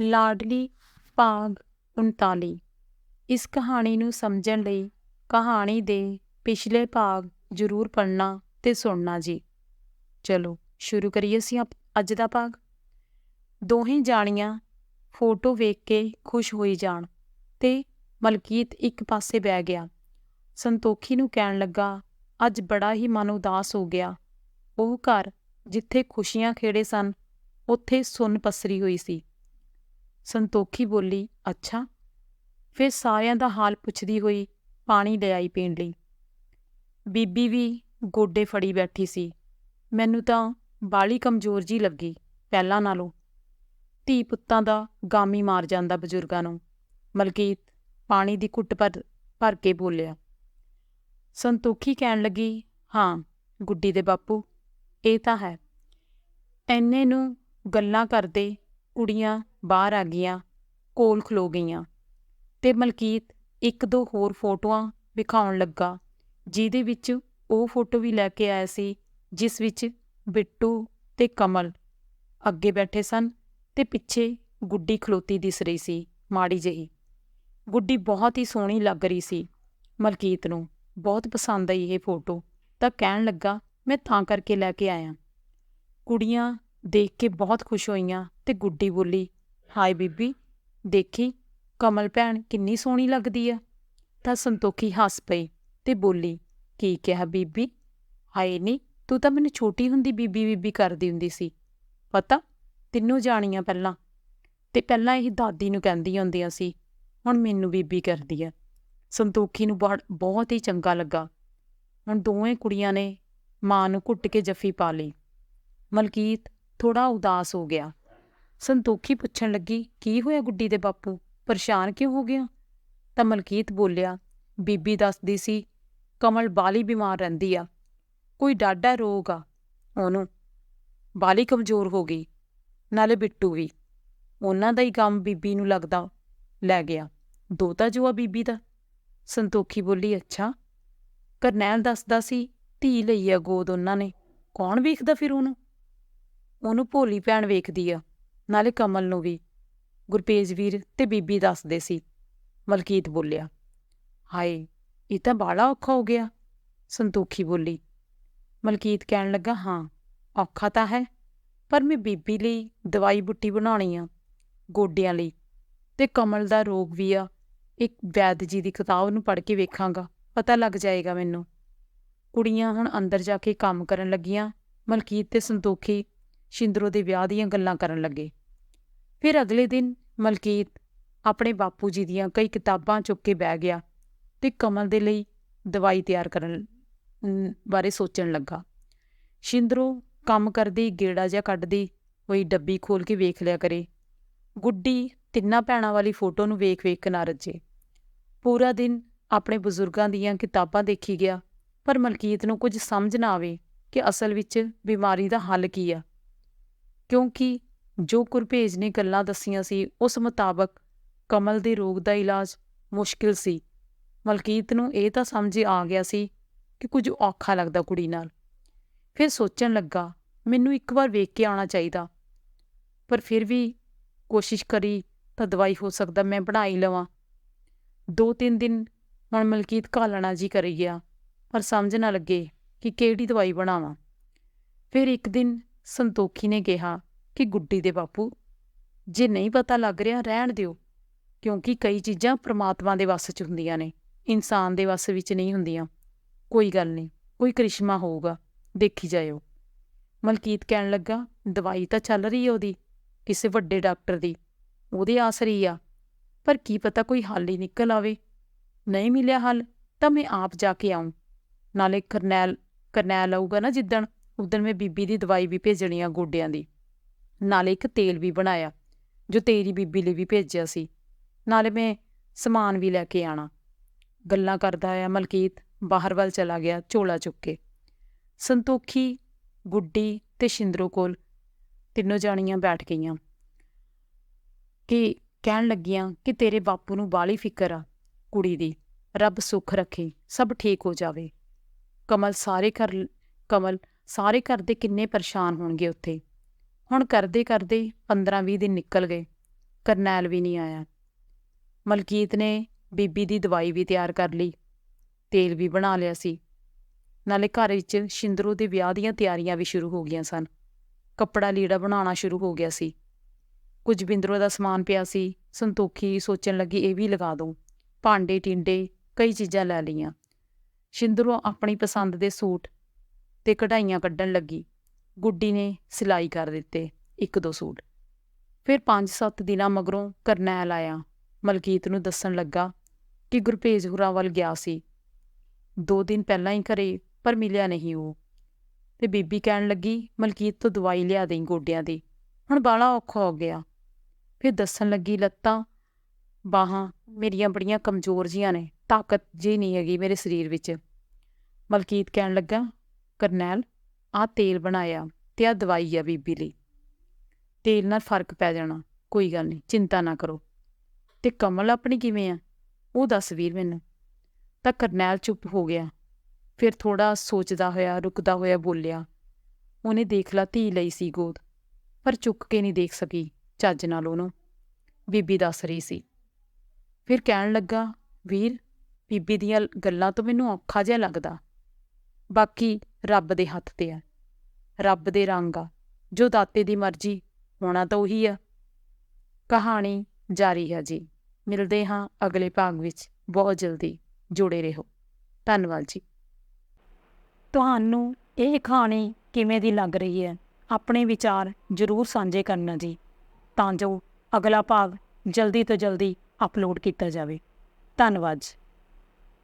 ਲਾਡਲੀ ਭਾਗ 39 ਇਸ ਕਹਾਣੀ ਨੂੰ ਸਮਝਣ ਲਈ ਕਹਾਣੀ ਦੇ ਪਿਛਲੇ ਭਾਗ ਜ਼ਰੂਰ ਪੜ੍ਹਨਾ ਤੇ ਸੁਣਨਾ ਜੀ। ਚਲੋ, ਸ਼ੁਰੂ ਕਰੀਏ ਅਸੀਂ ਅਪ- ਅੱਜ ਦਾ ਭਾਗ। ਦੋਹੇ ਜਾਣੀਆਂ ਫੋਟੋ ਵੇਖ ਕੇ ਖੁਸ਼ ਹੋਈ ਜਾਣ ਤੇ ਮਲਕੀਤ ਇੱਕ ਪਾਸੇ ਬਹਿ ਗਿਆ। ਸੰਤੋਖੀ ਨੂੰ ਕਹਿਣ ਲੱਗਾ, ਅੱਜ ਬੜਾ ਹੀ ਮਨ ਉਦਾਸ ਹੋ ਗਿਆ। ਉਹ ਘਰ ਜਿੱਥੇ ਖੁਸ਼ੀਆਂ ਖੇੜੇ ਸਨ, ਉੱਥੇ ਸੁੰਨ ਪਸਰੀ ਹੋਈ ਸੀ। ਸੰਤੋਖੀ ਬੋਲੀ, ਅੱਛਾ। ਫਿਰ ਸਾਰਿਆਂ ਦਾ ਹਾਲ ਪੁੱਛਦੀ ਹੋਈ ਪਾਣੀ ਲੈ ਆਈ ਪੀਣ ਲਈ। ਬੀਬੀ ਵੀ ਗੋਡੇ ਫੜੀ ਬੈਠੀ ਸੀ। ਮੈਨੂੰ ਤਾਂ ਬਾਲੀ ਕਮਜ਼ੋਰ ਜੀ ਲੱਗੀ, ਪਹਿਲਾਂ ਨਾਲੋਂ। ਧੀ ਪੁੱਤਾਂ ਦਾ ਗਾਮੀ ਮਾਰ ਜਾਂਦਾ ਬਜ਼ੁਰਗਾਂ ਨੂੰ। ਮਲਕੀਤ ਪਾਣੀ ਦੀ ਘੁੱਟ ਭਰ ਭਰ ਕੇ ਬੋਲਿਆ, ਸੰਤੋਖੀ ਕਹਿਣ ਲੱਗੀ, ਹਾਂ, ਗੁੱਡੀ ਦੇ ਬਾਪੂ, ਇਹ ਤਾਂ ਹੈ। ਐਨੇ ਨੂੰ ਗੱਲਾਂ ਕਰਦੇ ਕੁੜੀਆਂ ਬਾਹਰ ਆ ਗਈਆਂ, ਕੋਲ ਖਲੋ ਗਈਆਂ। ਤੇ ਮਲਕੀਤ ਇੱਕ ਦੋ ਹੋਰ ਫੋਟੋਆਂ ਵਿਖਾਉਣ ਲੱਗਾ, ਜਿਹਦੇ ਵਿੱਚ ਉਹ ਫੋਟੋ ਵੀ ਲੈ ਕੇ ਆਇਆ ਸੀ, ਜਿਸ ਵਿੱਚ ਬਿੱਟੂ ਤੇ ਕਮਲ ਅੱਗੇ ਬੈਠੇ ਸਨ ਤੇ ਪਿੱਛੇ ਗੁੱਡੀ ਖਲੋਤੀ ਦਿਸ ਰਹੀ ਸੀ, ਮਾੜੀ ਜਿਹੀ। ਗੁੱਡੀ ਬਹੁਤ ਹੀ ਸੋਹਣੀ ਲੱਗ ਰਹੀ ਸੀ ਮਲਕੀਤ ਨੂੰ, ਬਹੁਤ ਪਸੰਦ ਆਈ ਇਹ ਫੋਟੋ। ਤਾਂ ਕਹਿਣ ਲੱਗਾ, ਮੈਂ ਤਾਂ ਕਰਕੇ ਲੈ ਕੇ ਆਇਆ। ਕੁੜੀਆਂ ਦੇਖ ਕੇ ਬਹੁਤ ਖੁਸ਼ ਹੋਈਆਂ ਤੇ ਗੁੱਡੀ ਬੋਲੀ ਹਾਏ ਬੀਬੀ, ਦੇਖੀ, ਕਮਲ ਭੈਣ ਕਿੰਨੀ ਸੋਹਣੀ ਲੱਗਦੀ ਆ। ਤਾਂ ਸੰਤੋਖੀ ਹੱਸ ਪਈ ਤੇ ਬੋਲੀ, ਕੀ ਕਿਹਾ ਬੀਬੀ? ਹਾਏ ਨਹੀਂ ਤੂੰ ਤਾਂ ਮੈਨੂੰ ਛੋਟੀ ਹੁੰਦੀ ਬੀਬੀ ਬੀਬੀ ਕਰਦੀ ਹੁੰਦੀ ਸੀ। ਪਤਾ, ਤਿੰਨੋਂ ਜਾਣੀਆਂ ਪਹਿਲਾਂ। ਤੇ ਪਹਿਲਾਂ ਇਹ ਦਾਦੀ ਨੂੰ ਕਹਿੰਦੀਆਂ ਹੁੰਦੀਆਂ ਸੀ, ਹੁਣ ਮੈਨੂੰ ਬੀਬੀ ਕਰਦੀ ਆ। ਸੰਤੋਖੀ ਨੂੰ ਬਹੁਤ ਬਹੁਤ ਹੀ ਚੰਗਾ ਲੱਗਾ। ਹੁਣ ਦੋਵੇਂ ਕੁੜੀਆਂ ਨੇ ਮਾਂ ਨੂੰ ਘੁੱਟ ਕੇ ਜੱਫੀ ਪਾ ਲਈ। ਮਲਕੀਤ ਥੋੜਾ ਉਦਾਸ ਹੋ ਗਿਆ। ਸੰਤੋਖੀ ਪੁੱਛਣ ਲੱਗੀ, ਕੀ ਹੋਇਆ ਗੁੱਡੀ ਦੇ ਬਾਪੂ? ਪਰੇਸ਼ਾਨ ਕਿਉਂ ਹੋ ਗਿਆ? ਤਾਂ ਮਲਕੀਤ ਬੋਲਿਆ, ਬੀਬੀ ਦੱਸਦੀ ਸੀ, ਕਮਲ ਬਾਲੀ ਬਿਮਾਰ ਰਹਿੰਦੀ ਆ। ਕੋਈ ਡਾਢਾ ਰੋਗ ਆ ਉਹਨੂੰ। ਬਾਲੀ ਕਮਜ਼ੋਰ ਹੋ ਗਈ, ਨਾਲੇ ਬਿੱਟੂ ਵੀ। ਉਹਨਾਂ ਦਾ ਹੀ ਕੰਮ ਬੀਬੀ ਨੂੰ ਲੱਗਦਾ ਲੈ ਗਿਆ। ਦੋਤਾ ਜੋ ਆ ਬੀਬੀ ਦਾ? ਸੰਤੋਖੀ ਬੋਲੀ, ਅੱਛਾ। ਕਰਨੈਲ ਦੱਸਦਾ ਸੀ, ਧੀ ਲਈ ਆ ਗੋਦ ਉਹਨਾਂ ਨੇ। ਕੌਣ ਵੇਖਦਾ ਫਿਰ ਉਹਨੂੰ? ਉਹਨੂੰ ਭੋਲੀ ਭੈਣ ਵੇਖਦੀ ਆ। ਨਾਲੇ ਕਮਲ ਨੂੰ ਵੀ। ਗੁਰਪੇਜ ਵੀਰ ਤੇ ਬੀਬੀ ਦੱਸਦੇ ਸੀ। ਮਲਕੀਤ ਬੋਲਿਆ, ਹਾਏ, ਇਹ ਤਾਂ ਬਾਲਾ ਔਖਾ ਹੋ ਗਿਆ। ਸੰਤੋਖੀ ਬੋਲੀ, ਮਲਕੀਤ ਕਹਿਣ ਲੱਗਾ, ਹਾਂ, ਔਖਾ ਤਾਂ ਹੈ, ਪਰ ਮੈਂ ਬੀਬੀ ਲਈ ਦਵਾਈ ਬੁੱਟੀ ਬਣਾਉਣੀ ਆ, ਗੋਡਿਆਂ ਲਈ। ਤੇ ਕਮਲ ਦਾ ਰੋਗ ਵੀ ਆ, ਇੱਕ ਵੈਦ ਜੀ ਦੀ ਕਿਤਾਬ ਨੂੰ ਪੜ੍ਹ ਕੇ ਵੇਖਾਂਗਾ, ਪਤਾ ਲੱਗ ਜਾਏਗਾ ਮੈਨੂੰ। ਕੁੜੀਆਂ ਹੁਣ ਅੰਦਰ ਜਾ ਕੇ ਕੰਮ ਕਰਨ ਲੱਗੀਆਂ, ਮਲਕੀਤ ਤੇ ਸੰਤੋਖੀ ਸ਼ਿੰਦਰੋ ਦੇ ਵਿਆਹ ਦੀਆਂ ਗੱਲਾਂ ਕਰਨ ਲੱਗੇ। ਫਿਰ ਅਗਲੇ ਦਿਨ ਮਲਕੀਤ ਆਪਣੇ ਬਾਪੂ ਜੀ ਦੀਆਂ ਕਈ ਕਿਤਾਬਾਂ ਚੁੱਕ ਕੇ ਬਹਿ ਗਿਆ ਤੇ ਕਮਲ ਦੇ ਲਈ ਦਵਾਈ ਤਿਆਰ ਕਰਨ ਬਾਰੇ ਸੋਚਣ ਲੱਗਾ। ਸ਼ਿੰਦਰੋ ਕੰਮ ਕਰਦੀ ਗੇੜਾ ਜਿਹਾ ਕੱਢਦੀ ਹੋਈ ਡੱਬੀ ਖੋਲ ਕੇ ਵੇਖ ਲਿਆ ਕਰੇ। ਗੁੱਡੀ ਤਿੰਨਾਂ ਭੈਣਾਂ ਵਾਲੀ ਫੋਟੋ ਨੂੰ ਵੇਖ-ਵੇਖ ਕੇ ਨਾ ਰੱਜੇ। ਪੂਰਾ ਦਿਨ ਆਪਣੇ ਬਜ਼ੁਰਗਾਂ ਦੀਆਂ ਕਿਤਾਬਾਂ ਦੇਖੀ ਗਿਆ, ਪਰ ਮਲਕੀਤ ਨੂੰ ਕੁਝ ਸਮਝ ਨਾ ਆਵੇ ਕਿ ਅਸਲ ਵਿੱਚ ਬਿਮਾਰੀ ਦਾ ਹੱਲ ਕੀ ਆ। ਕਿਉਂਕਿ ਜੋ ਗੁਰਭੇਜ ਨੇ ਗੱਲਾਂ ਦੱਸੀਆਂ ਸੀ, ਉਸ ਮੁਤਾਬਕ ਕਮਲ ਦੇ ਰੋਗ ਦਾ ਇਲਾਜ ਮੁਸ਼ਕਿਲ ਸੀ। ਮਲਕੀਤ ਨੂੰ ਇਹ ਤਾਂ ਸਮਝ ਆ ਗਿਆ ਸੀ ਕਿ ਕੁਝ ਔਖਾ ਲੱਗਦਾ ਕੁੜੀ ਨਾਲ। ਫਿਰ ਸੋਚਣ ਲੱਗਾ, ਮੈਨੂੰ ਇੱਕ ਵਾਰ ਵੇਖ ਕੇ ਆਉਣਾ ਚਾਹੀਦਾ। ਪਰ ਫਿਰ ਵੀ ਕੋਸ਼ਿਸ਼ ਕਰੀ ਤਾਂ ਦਵਾਈ ਹੋ ਸਕਦਾ, ਮੈਂ ਬਣਾ ਹੀ ਲਵਾਂ। ਦੋ ਤਿੰਨ ਦਿਨ ਹੁਣ ਮਲਕੀਤ ਘਾਲਣਾ ਜੀ ਕਰੀ ਗਿਆ, ਪਰ ਸਮਝ ਨਾ ਲੱਗੇ ਕਿ ਕਿਹੜੀ ਦਵਾਈ ਬਣਾਵਾਂ। ਫਿਰ ਇੱਕ ਦਿਨ ਸੰਤੋਖੀ ਨੇ ਕਿਹਾ ਕਿ ਗੁੱਡੀ ਦੇ ਬਾਪੂ, ਜੇ ਨਹੀਂ ਪਤਾ ਲੱਗ ਰਿਹਾ ਰਹਿਣ ਦਿਓ, ਕਿਉਂਕਿ ਕਈ ਚੀਜ਼ਾਂ ਪ੍ਰਮਾਤਮਾ ਦੇ ਵੱਸ 'ਚ ਹੁੰਦੀਆਂ ਨੇ, ਇਨਸਾਨ ਦੇ ਵੱਸ ਵਿੱਚ ਨਹੀਂ ਹੁੰਦੀਆਂ। ਕੋਈ ਗੱਲ ਨਹੀਂ, ਕੋਈ ਕਰਿਸ਼ਮਾ ਹੋਊਗਾ, ਦੇਖੀ ਜਾਇਓ। ਮਲਕੀਤ ਕਹਿਣ ਲੱਗਾ, ਦਵਾਈ ਤਾਂ ਚੱਲ ਰਹੀ ਹੈ ਉਹਦੀ, ਕਿਸੇ ਵੱਡੇ ਡਾਕਟਰ ਦੀ, ਉਹਦੇ ਆਸਰੀ ਆ। ਪਰ ਕੀ ਪਤਾ ਕੋਈ ਹੱਲ ਹੀ ਨਿਕਲ ਆਵੇ। ਨਹੀਂ ਮਿਲਿਆ ਹੱਲ, ਤਾਂ ਮੈਂ ਆਪ ਜਾ ਕੇ ਆਉਂ ਨਾਲੇ ਕਰਨੈਲ ਕਰਨੈਲ ਆਊਗਾ ਨਾ ਜਿੱਦਣ, ਉਦਣ ਮੈਂ ਬੀਬੀ ਦੀ ਦਵਾਈ ਵੀ ਭੇਜਣੀ ਆ ਗੋਡਿਆਂ ਦੀ। ਨਾਲੇ ਇੱਕ ਤੇਲ ਵੀ ਬਣਾਇਆ, ਜੋ ਤੇਰੀ ਬੀਬੀ ਲਈ ਵੀ ਭੇਜਿਆ ਸੀ। ਨਾਲੇ ਮੈਂ ਸਮਾਨ ਵੀ ਲੈ ਕੇ ਆਣਾ। ਗੱਲਾਂ ਕਰਦਾ ਆ ਮਲਕੀਤ, ਬਾਹਰ ਵੱਲ ਚਲਾ ਗਿਆ ਝੋਲਾ ਚੁੱਕ ਕੇ। ਸੰਤੋਖੀ, ਗੁੱਡੀ ਤੇ ਸ਼ਿੰਦਰੋ ਕੋਲ ਤਿੰਨੋਂ ਜਾਣੀਆਂ ਬੈਠ ਗਈਆਂ। ਕਿ ਕਹਿਣ ਲੱਗੀਆਂ ਕਿ ਤੇਰੇ ਬਾਪੂ ਨੂੰ ਬਾਲੀ ਫਿਕਰ ਆ ਕੁੜੀ ਦੀ। ਰੱਬ ਸੁੱਖ ਰੱਖੇ, ਸਭ ਠੀਕ ਹੋ ਜਾਵੇ। ਕਮਲ ਸਾਰੇ ਘਰ, ਕਮਲ ਸਾਰੇ ਘਰ ਦੇ ਕਿੰਨੇ ਪਰੇਸ਼ਾਨ ਹੋਣਗੇ ਉੱਥੇ। ਹੁਣ ਕਰਦੇ ਕਰਦੇ 15-20 ਦਿਨ ਨਿਕਲ ਗਏ। ਕਰਨੈਲ ਵੀ ਨਹੀਂ ਆਇਆ। ਮਲਕੀਤ ਨੇ ਬੀਬੀ ਦੀ ਦਵਾਈ ਵੀ ਤਿਆਰ ਕਰ ਲਈ। ਤੇਲ ਵੀ ਬਣਾ ਲਿਆ ਸੀ। ਨਾਲੇ ਘਰ ਵਿੱਚ ਸ਼ਿੰਦਰੋ ਦੇ ਵਿਆਹ ਦੀਆਂ ਤਿਆਰੀਆਂ ਵੀ ਸ਼ੁਰੂ ਹੋ ਗਈਆਂ ਸਨ। ਕੱਪੜਾ ਲੀੜਾ ਬਣਾਉਣਾ ਸ਼ੁਰੂ ਹੋ ਗਿਆ ਸੀ। ਕੁਝ ਬਿੰਦਰੋ ਦਾ ਸਮਾਨ ਪਿਆ ਸੀ। ਸੰਤੋਖੀ ਸੋਚਣ ਲੱਗੀ, ਇਹ ਵੀ ਲਗਾ ਦੂੰ ਭਾਂਡੇ, ਟਿੰਡੇ, ਕਈ ਚੀਜ਼ਾਂ ਲੈ ਲਈਆਂ। ਸ਼ਿੰਦਰੋ ਆਪਣੀ ਪਸੰਦ ਦੇ ਸੂਟ ਤੇ ਕਢਾਈਆਂ ਕੱਢਣ ਲੱਗੀ। ਗੁੱਡੀ ਨੇ ਸਿਲਾਈ ਕਰ ਦਿੱਤੇ ਇੱਕ ਦੋ ਸੂਟ। ਫਿਰ 5-7 ਦਿਨਾਂ ਮਗਰੋਂ ਕਰਨੈਲ ਆਇਆ। ਮਲਕੀਤ ਨੂੰ ਦੱਸਣ ਲੱਗਾ ਕਿ ਗੁਰਪੇਜ ਹੁਰਾਂ ਵੱਲ ਗਿਆ ਸੀ। ਦੋ ਦਿਨ ਪਹਿਲਾਂ ਹੀ ਘਰੇ, ਪਰ ਮਿਲਿਆ ਨਹੀਂ ਉਹ। ਤੇ ਬੀਬੀ ਕਹਿਣ ਲੱਗੀ, ਮਲਕੀਤ ਤੋਂ ਦਵਾਈ ਲਿਆ ਦੇਈ ਗੋਡਿਆਂ ਦੀ। ਹੁਣ ਬਾਲਾ ਔਖਾ ਹੋ ਗਿਆ। ਫਿਰ ਦੱਸਣ ਲੱਗੀ ਲੱਤਾਂ, ਬਾਹਾਂ ਮੇਰੀਆਂ ਬੜੀਆਂ ਕਮਜ਼ੋਰ ਜੀਆਂ ਨੇ, ਤਾਕਤ ਜੀ ਨਹੀਂ ਹੈਗੀ ਮੇਰੇ ਸਰੀਰ ਵਿੱਚ। ਮਲਕੀਤ ਕਹਿਣ ਲੱਗਾ, ਕਰਨੈਲ ਆਹ ਤੇਲ ਬਣਾਇਆ ਤੇ ਆਹ ਦਵਾਈ ਆ ਬੀਬੀ ਲਈ। ਤੇਲ ਨਾਲ ਫ਼ਰਕ ਪੈ ਜਾਣਾ, ਕੋਈ ਗੱਲ ਨਹੀਂ, ਚਿੰਤਾ ਨਾ ਕਰੋ। ਤੇ ਕਮਲ ਆਪਣੀ ਕਿਵੇਂ ਆ? ਉਹ ਦੱਸ ਵੀਰ ਮੈਨੂੰ। ਤਾਂ ਕਰਨੈਲ ਚੁੱਪ ਹੋ ਗਿਆ। ਫਿਰ ਥੋੜਾ ਸੋਚਦਾ ਹੋਇਆ, ਰੁਕਦਾ ਹੋਇਆ ਬੋਲਿਆ, ਉਹਨੇ ਦੇਖ ਲਾ, ਧੀ ਲਈ ਸੀ ਗੋਦ, ਪਰ ਚੁੱਕ ਕੇ ਨਹੀਂ ਦੇਖ ਸਕੀ ਚੱਜ ਨਾਲ ਉਹਨੂੰ। ਬੀਬੀ ਦੱਸ ਰਹੀ ਸੀ। ਫਿਰ ਕਹਿਣ ਲੱਗਾ, ਵੀਰ, ਬੀਬੀ ਦੀਆਂ ਗੱਲਾਂ ਤੋਂ ਮੈਨੂੰ ਔਖਾ ਜਿਹਾ ਲੱਗਦਾ। ਬਾਕੀ ਰੱਬ ਦੇ ਹੱਥ ਤੇ ਆ। ਰੱਬ ਦੇ ਰੰਗ ਆ। ਜੋ ਦਾਤੇ ਦੀ ਮਰਜ਼ੀ, ਹੋਣਾ ਤਾਂ ਉਹੀ ਆ। ਕਹਾਣੀ ਜਾਰੀ ਹੈ ਜੀ। ਮਿਲਦੇ ਹਾਂ ਅਗਲੇ ਭਾਗ ਵਿੱਚ। ਬਹੁਤ ਜਲਦੀ ਜੁੜੇ ਰਹੋ। ਧੰਨਵਾਦ ਜੀ। ਤੁਹਾਨੂੰ ਇਹ ਕਹਾਣੀ ਕਿਵੇਂ ਦੀ ਲੱਗ ਰਹੀ ਹੈ? ਆਪਣੇ ਵਿਚਾਰ ਜ਼ਰੂਰ ਸਾਂਝੇ ਕਰਨਾ ਜੀ। ਤਾਂ ਜੋ ਅਗਲਾ ਭਾਗ ਜਲਦੀ ਤੋਂ ਜਲਦੀ ਅਪਲੋਡ ਕੀਤਾ ਜਾਵੇ। ਧੰਨਵਾਦ ਜੀ।